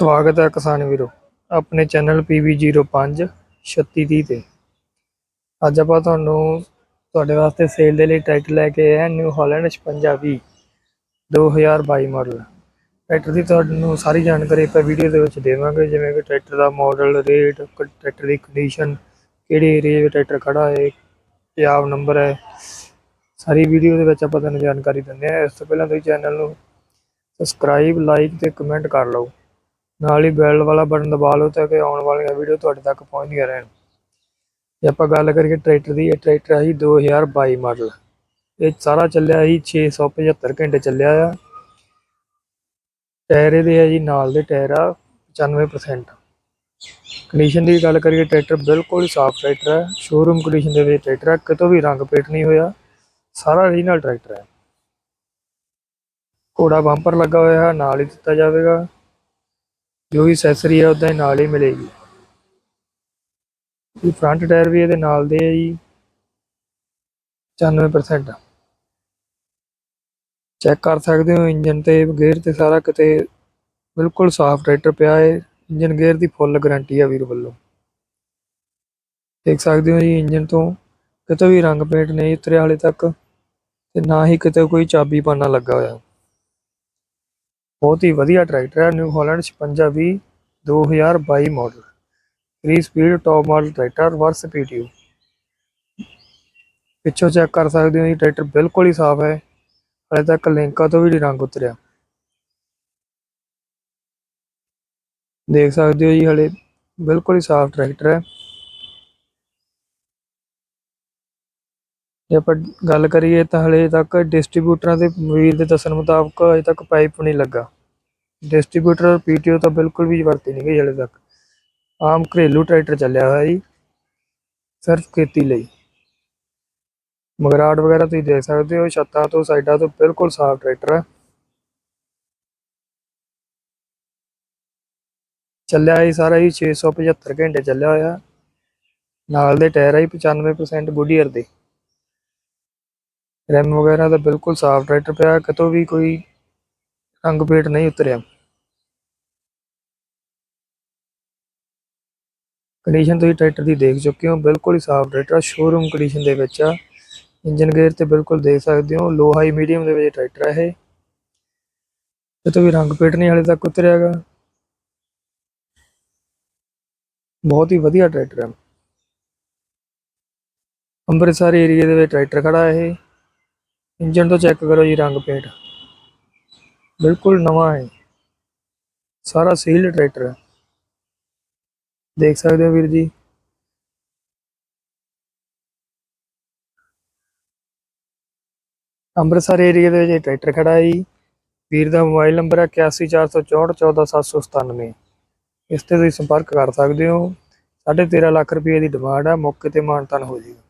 ਸਵਾਗਤ ਹੈ ਕਿਸਾਨ ਵੀਰੋ। ਆਪਣੇ ਚੈਨਲ PB05 3630 ਤੇ। ਅੱਜ ਆਪਾਂ ਤੁਹਾਨੂੰ ਤੁਹਾਡੇ ਵਾਸਤੇ ਸੇਲ ਦੇ ਲਈ ਟਰੈਕਟਰ ਲੈ ਕੇ ਆਏ ਹਾਂ ਨਿਊ ਹਾਲੈਂਡ 5620 2022 ਮਾਡਲ ਟਰੈਕਟਰ ਦੀ ਤੁਹਾਨੂੰ ਸਾਰੀ ਜਾਣਕਾਰੀ ਆਪਾਂ ਵੀਡੀਓ ਦੇ ਵਿੱਚ ਦੇਵਾਂਗੇ, ਜਿਵੇਂ ਕਿ ਟਰੈਕਟਰ ਦਾ ਮਾਡਲ ਰੇਟ ਟਰੈਕਟਰ ਦੀ ਕੰਡੀਸ਼ਨ ਕਿਹੜੇ ਏਰੀਏ ਵਿੱਚ ਟਰੈਕਟਰ ਖੜਾ ਹੈ ਪੰਜਾਬ ਨੰਬਰ ਹੈ। ਸਾਰੀ ਵੀਡੀਓ ਦੇ ਵਿੱਚ ਆਪਾਂ ਤੁਹਾਨੂੰ ਜਾਣਕਾਰੀ ਦਿੰਦੇ ਹਾਂ। ਇਸ ਤੋਂ ਪਹਿਲਾਂ ਤੁਸੀਂ ਚੈਨਲ ਨੂੰ ਸਬਸਕ੍ਰਾਈਬ ਲਾਈਕ ਤੇ ਕਮੈਂਟ ਕਰ ਲਓ। ਨਾਲ ਹੀ ਬੈਲ ਵਾਲਾ ਬਟਨ ਦਬਾ ਲਓ ਤਾਂ ਕਿ ਆਉਣ ਵਾਲੀਆਂ ਵੀਡੀਓ ਤੁਹਾਡੇ ਤੱਕ ਪਹੁੰਚਦੀਆਂ ਰਹਿਣ। ਜੇ ਆਪਾਂ ਗੱਲ ਕਰੀਏ ਟਰੈਕਟਰ ਦੀ, ਇਹ ਟਰੈਕਟਰ ਹੈ ਜੀ 2022 ਮਾਡਲ ਇਹ ਸਾਰਾ ਚੱਲਿਆ ਸੀ 675 ਘੰਟੇ ਚੱਲਿਆ ਆ। ਟਾਇਰ ਇਹਦੇ ਹੈ ਜੀ ਨਾਲ ਦੇ ਟਾਇਰ ਆ 95% ਕੰਡੀਸ਼ਨ ਦੀ ਗੱਲ ਕਰੀਏ ਟਰੈਕਟਰ ਬਿਲਕੁਲ ਹੀ ਸਾਫ਼ ਟਰੈਕਟਰ ਹੈ ਸ਼ੋਰੂਮ ਕੰਡੀਸ਼ਨ ਦੇ ਵਿੱਚ ਟਰੈਕਟਰ ਹੈ ਕਿਤੋਂ ਵੀ ਰੰਗ ਪੇਟ ਨਹੀਂ ਹੋਇਆ। ਸਾਰਾ ਓਰੀਜਨਲ ਟਰੈਕਟਰ ਹੈ ਘੋੜਾ ਬੰਪਰ ਲੱਗਾ ਹੋਇਆ ਹੈ ਨਾਲ ਹੀ ਦਿੱਤਾ ਜਾਵੇਗਾ। ਜੋ ਵੀ ਐਕਸੈਸਰੀ ਹੈ ਉਦਾਂ ਹੀ ਨਾਲ ਹੀ ਮਿਲੇਗੀ। ਇਹ ਫਰੰਟ ਟਾਇਰ ਵੀ ਇਹਦੇ ਨਾਲ ਦੇ ਹੈ ਜੀ। 95% ਚੈੱਕ ਕਰ ਸਕਦੇ ਹੋ ਇੰਜਨ ਤੇ ਗੇਅਰ ਤੇ ਸਾਰਾ ਕਿਤੇ ਬਿਲਕੁਲ ਸਾਫ਼ ਟਰੈਕਟਰ ਪਿਆ ਹੈ ਇੰਜਨ ਗੇਅਰ ਦੀ ਫੁੱਲ ਗਾਰੰਟੀ ਹੈ ਵੀਰ ਵੱਲੋਂ। ਦੇਖ ਸਕਦੇ ਹੋ ਜੀ ਇੰਜਨ ਤੋਂ ਕਿਤੇ ਵੀ ਰੰਗ ਪੇਂਟ ਨਹੀਂ ਉਤਰਿਆ ਹਾਲੇ ਤੱਕ ਤੇ ਨਾ ਹੀ ਕਿਤੇ ਕੋਈ ਚਾਬੀ ਪਾਣਾ ਲੱਗਾ ਹੋਇਆ। ਬਹੁਤ ਹੀ ਵਧੀਆ ਟਰੈਕਟਰ ਹੈ New Holland 5620 2022 model 3 speed top model tractor ਵਰਸ ਪੀਟੀਓ ਪਿੱਛੋਂ ਚੈੱਕ ਕਰ ਸਕਦੇ ਹੋ ਜੀ ਟਰੈਕਟਰ ਬਿਲਕੁਲ ਹੀ ਸਾਫ਼ ਹੈ। ਹਲੇ ਤੱਕ ਲਿੰਕਾਂ ਤੋਂ ਵੀ ਨਹੀਂ ਰੰਗ ਉਤਰਿਆ। ਦੇਖ ਸਕਦੇ ਹੋ ਜੀ, ਹਲੇ ਬਿਲਕੁਲ ਹੀ ਸਾਫ਼ ਟਰੈਕਟਰ ਹੈ। ਜੇ ਆਪਾਂ ਗੱਲ ਕਰੀਏ ਤਾਂ ਹਲੇ ਤੱਕ ਡਿਸਟ੍ਰੀਬਿਊਟਰਾਂ ਦੇ ਵੀਰ ਦੇ ਦੱਸਣ ਮੁਤਾਬਕ ਅਜੇ ਤੱਕ ਪਾਈਪ ਨਹੀਂ ਲੱਗਾ। ਡਿਸਟ੍ਰੀਬਿਊਟਰ ਪੀਟੀਓ ਤਾਂ ਬਿਲਕੁਲ ਵੀ ਵਰਤੀ ਨਹੀਂ ਗਈ ਹਲੇ ਤੱਕ। ਆਮ ਘਰੇਲੂ ਟਰੈਕਟਰ ਚੱਲਿਆ ਹੋਇਆ ਜੀ, ਸਿਰਫ ਖੇਤੀ ਲਈ। ਮਗਰਾਟ ਵਗੈਰਾ ਤੁਸੀਂ ਦੇਖ ਸਕਦੇ ਹੋ, ਛੱਤਾਂ ਤੋਂ ਸਾਈਡਾਂ ਤੋਂ ਬਿਲਕੁਲ ਸਾਫ਼ ਟਰੈਕਟਰ ਹੈ ਚੱਲਿਆ ਇਹ ਸਾਰਾ ਹੀ 675 ਘੰਟੇ ਚੱਲਿਆ ਹੋਇਆ। ਨਾਲ ਦੇ ਟਾਇਰ ਆ ਜੀ 95% ਗੁੱਡੀਅਰ ਦੇ। ਰੈਮ ਵਗੈਰਾ ਤਾਂ ਬਿਲਕੁਲ ਸਾਫ਼ ਟਰੈਕਟਰ ਪਿਆ, ਕਿਤੋਂ ਵੀ ਕੋਈ ਰੰਗ ਪੇਟ ਨਹੀਂ ਉਤਰਿਆ। ਕੰਡੀਸ਼ਨ ਤੁਸੀਂ ਟਰੈਕਟਰ ਦੀ ਦੇਖ ਚੁੱਕੇ ਹੋ, ਬਿਲਕੁਲ ਹੀ ਸਾਫ਼ ਟਰੈਕਟਰ ਸ਼ੋਰੂਮ ਕੰਡੀਸ਼ਨ ਦੇ ਵਿੱਚ ਆ। ਇੰਜਨ ਗੇਅਰ ਤੇ ਬਿਲਕੁਲ ਦੇਖ ਸਕਦੇ ਹੋ ਲੋ ਹਾਈ ਮੀਡੀਅਮ ਦੇ ਵਿੱਚ ਟਰੈਕਟਰ ਹੈ ਇਹ। ਕਿਤੋਂ ਵੀ ਰੰਗ ਪੇਟ ਨਹੀਂ ਹਾਲੇ ਤੱਕ ਉਤਰਿਆਗਾ। ਬਹੁਤ ਹੀ ਵਧੀਆ ਟਰੈਕਟਰ ਹੈ ਅੰਮ੍ਰਿਤਸਰ ਏਰੀਆ ਦੇ ਵਿੱਚ ਟਰੈਕਟਰ ਖੜਾ ਹੈ ਇਹ। ਇੰਜਨ ਤੋਂ ਚੈੱਕ ਕਰੋ ਜੀ, ਰੰਗ ਪੇਂਟ ਬਿਲਕੁਲ ਨਵਾਂ ਹੈ। ਸਾਰਾ ਸੀਲਡ ਟਰੈਕਟਰ ਹੈ। ਦੇਖ ਸਕਦੇ ਹੋ ਵੀਰ ਜੀ। ਅੰਮ੍ਰਿਤਸਰ ਏਰੀਆ ਦੇ ਵਿੱਚ ਟਰੈਕਟਰ ਖੜਾ ਹੈ ਜੀ। ਵੀਰ ਦਾ ਮੋਬਾਈਲ ਨੰਬਰ ਹੈ 8144414797 ਇਸ ਤੇ ਤੁਸੀਂ ਸੰਪਰਕ ਕਰ ਸਕਦੇ ਹੋ। 13.5 ਲੱਖ ਰੁਪਏ ਦੀ ਡਿਮਾਂਡ ਹੈ। ਮੌਕੇ ਤੇ ਮਾਨਤਾਨ ਹੋ ਜਾਏਗਾ।